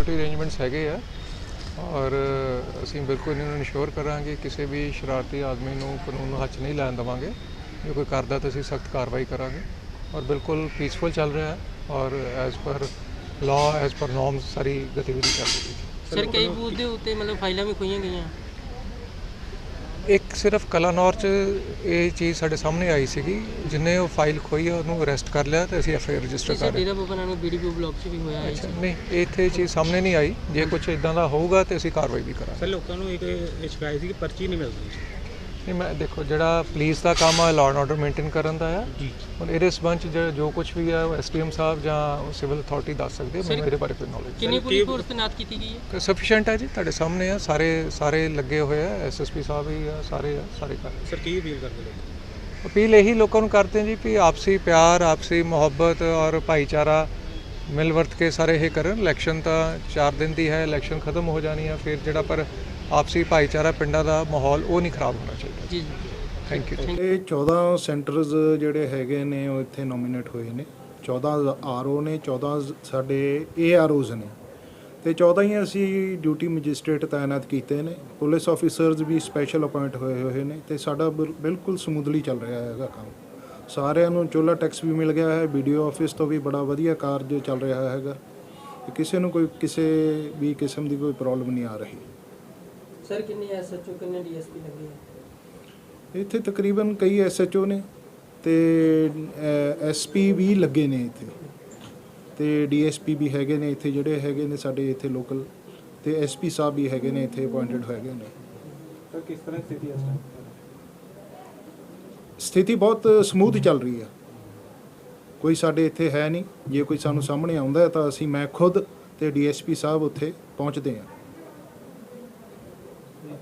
Elements ਹੈਗੇ ਆ ਔਰ ਅਸੀਂ ਬਿਲਕੁਲ ਇਹਨਾਂ ਨੂੰ ਇਨਸ਼ੋਰ ਕਰਾਂਗੇ ਕਿਸੇ ਵੀ ਸ਼ਰਾਰਤੀ ਆਦਮੀ ਨੂੰ ਕਾਨੂੰਨ ਨੂੰ ਹੱਥ ਨਹੀਂ ਲੈਣ ਦੇਵਾਂਗੇ। ਜੇ ਕੋਈ ਕਰਦਾ ਤਾਂ ਅਸੀਂ ਸਖਤ ਕਾਰਵਾਈ ਕਰਾਂਗੇ ਔਰ ਬਿਲਕੁਲ ਪੀਸਫੁਲ ਚੱਲ ਰਿਹਾ ਹੈ ਔਰ as per law as per norms ਸਾਰੀ ਗਤੀਵਿਧੀ ਚੱਲ ਰਹੀ ਹੈ। ਸਰ ਕਈ ਬੂਥ ਦੇ ਉੱਤੇ ਮਤਲਬ ਫਾਈਲਾਂ ਵੀ ਖੋਈਆਂ ਗਈਆਂ। ਇੱਕ ਸਿਰਫ ਕਲਾਨੌਰ ਚ ਇਹ ਚੀਜ਼ ਸਾਡੇ ਸਾਹਮਣੇ ਆਈ ਸੀਗੀ ਜਿਨੇ ਉਹ ਫਾਈਲ ਖੋਈ ਆ ਉਹਨੂੰ ਅਰੈਸਟ ਕਰ ਲਿਆ ਤੇ ਅਸੀਂ ਐਫ ਆਈ ਆਰ ਰਜਿਸਟਰ ਕਰ ਰਹੇ ਡੇਰਾ ਬਾਬਾ ਨਾਨਕ ਬੀਡੀਪੀ ਬਲਾਕ 'ਚ ਵੀ ਹੋਇਆ ਹੈ ਅੱਛਾ ਨਹੀਂ ਇੱਥੇ ਇਹ ਚੀਜ਼ ਸਾਹਮਣੇ ਨਹੀਂ ਆਈ। ਜੇ ਕੁਝ ਇਦਾਂ ਦਾ ਹੋਊਗਾ ਤੇ ਅਸੀਂ ਕਾਰਵਾਈ ਵੀ ਕਰਾਂਗੇ। ਸਰ ਲੋਕਾਂ ਨੂੰ ਇੱਕ ਇਹ ਸ਼ਿਕਾਇਤ ਸੀ ਕਿ ਪਰਚੀ ਨਹੀਂ ਮਿਲਦੀ। ਨਹੀਂ ਮੈਂ ਦੇਖੋ ਜਿਹੜਾ ਪੁਲਿਸ ਦਾ ਕੰਮ ਆ ਲਾਅ ਐਂਡ ਆਰਡਰ ਮੇਨਟੇਨ ਕਰਨ ਦਾ ਆ। ਜੀ। ਹੁਣ ਇਹਦੇ ਸਬੰਧ ਚ ਜੋ- ਕੁਝ ਵੀ ਉਹ ਐਸਡੀਐਮ ਸਾਹਿਬ ਜਾਂ ਸਿਵਲ ਅਥਾਰਟੀ ਦੱਸ ਸਕਦੇ ਮੈਨੂੰ ਇਹਦੇ ਬਾਰੇ ਕੋਈ ਨੌਲੇਜ ਕਿੰਨੀ ਪੂਰੀ ਫੋਰਸ ਤੈਨਾਤ ਕੀਤੀ ਗਈ ਹੈ? ਸਫੀਸ਼ੀਐਂਟ ਹੈ ਜੀ ਤੁਹਾਡੇ ਸਾਹਮਣੇ ਆ ਸਾਰੇ ਸਾਰੇ ਲੱਗੇ ਹੋਏ ਆ ਐਸਐਸਪੀ ਸਾਹਿਬ ਵੀ ਆ ਸਾਰੇ ਆ ਸਾਰੇ ਕਰ। ਸਰ ਕੀ ਅਪੀਲ ਕਰਦੇ ਲੋਕ ਅਪੀਲ ਇਹੀ ਲੋਕਾਂ ਨੂੰ ਕਰਦੇ ਹਾਂ ਜੀ ਵੀ ਆਪਸੀ ਪਿਆਰ ਆਪਸੀ ਮੁਹੱਬਤ ਔਰ ਭਾਈਚਾਰਾ ਮਿਲ ਵਰਤ ਕੇ ਸਾਰੇ ਇਹ ਕਰਨ। ਇਲੈਕਸ਼ਨ ਤਾਂ 4 ਦਿਨ ਦੀ ਹੈ ਇਲੈਕਸ਼ਨ ਖਤਮ ਹੋ ਜਾਣੀ ਆ ਫਿਰ ਜਿਹੜਾ ਪਰ ਆਪਸੀ ਭਾਈਚਾਰਾ ਪਿੰਡਾਂ ਦਾ ਮਾਹੌਲ ਉਹ ਨਹੀਂ ਖਰਾਬ ਹੋਣਾ ਚਾਹੀਦਾ। ਜੀ ਥੈਂਕ ਯੂ ਇਹ 14 ਸੈਂਟਰਸ ਜਿਹੜੇ ਹੈਗੇ ਨੇ ਉਹ ਇੱਥੇ ਨੋਮੀਨੇਟ ਹੋਏ ਨੇ। 14 ਆਰਓ ਨੇ 14 ਸਾਡੇ ਏਆਰਓਜ਼ ਨੇ। ਤੇ 14 ਹੀ ਅਸੀਂ ਡਿਊਟੀ ਮੈਜਿਸਟ੍ਰੇਟ ਤਾਇਨਾਤ ਕੀਤੇ ਨੇ। ਪੁਲਿਸ ਆਫੀਸਰਸ ਵੀ ਸਪੈਸ਼ਲ ਅਪਾਇੰਟ ਹੋਏ ਹੋਏ ਨੇ ਤੇ ਸਾਡਾ ਬਿਲ- ਬਿਲਕੁਲ ਸਮੂਥਲੀ ਚੱਲ ਰਿਹਾ ਹੈਗਾ ਕੰਮ। ਸਾਰਿਆਂ ਨੂੰ ਚੋਲਾ ਟੈਕਸ ਵੀ ਮਿਲ ਗਿਆ ਹੈ ਵੀਡੀਓ ਆਫਿਸ ਤੋਂ ਵੀ ਬੜਾ ਵਧੀਆ ਕਾਰਜ ਚੱਲ ਰਿਹਾ ਹੈਗਾ। ਕਿਸੇ ਨੂੰ ਕੋਈ ਕਿਸੇ ਵੀ ਕਿਸਮ ਦੀ ਕੋਈ ਪ੍ਰੋਬਲਮ ਨਹੀਂ ਆ ਰਹੀ। ਸਰ ਕਿੰਨੇ ਐਸਐਚਓ ਕਿੰਨੇ ਡੀਐਸਪੀ ਲੱਗੇ ਆ? ਇੱਥੇ ਤਕਰੀਬਨ ਕਈ ਐਸਐਚਓ ਨੇ ਤੇ ਐਸਪੀ ਵੀ ਲੱਗੇ ਨੇ ਇੱਥੇ। ਤੇ ਡੀਐਸਪੀ ਵੀ ਹੈਗੇ ਨੇ ਇੱਥੇ ਜਿਹੜੇ ਹੈਗੇ ਨੇ ਸਾਡੇ ਇੱਥੇ ਲੋਕਲ। ਤੇ ਐਸਪੀ ਸਾਹਿਬ ਵੀ ਹੈਗੇ ਨੇ ਇੱਥੇ ਅਪਾਇੰਟਡ ਹੈਗੇ ਨੇ। ਸਰ ਕਿਸ ਤਰ੍ਹਾਂ ਸਥਿਤੀ ਇਸ ਟਾਈਮ ਸਥਿਤੀ ਬਹੁਤ ਸਮੂਥ ਚੱਲ ਰਹੀ ਹੈ ਕੋਈ ਸਾਡੇ ਇੱਥੇ ਹੈ ਨਹੀਂ। ਜੇ ਕੋਈ ਸਾਨੂੰ ਸਾਹਮਣੇ ਆਉਂਦਾ ਹੈ ਤਾਂ ਅਸੀਂ ਮੈਂ ਖੁਦ ਤੇ ਡੀਐਸਪੀ ਸਾਹਿਬ ਉੱਥੇ ਪਹੁੰਚਦੇ ਹਾਂ।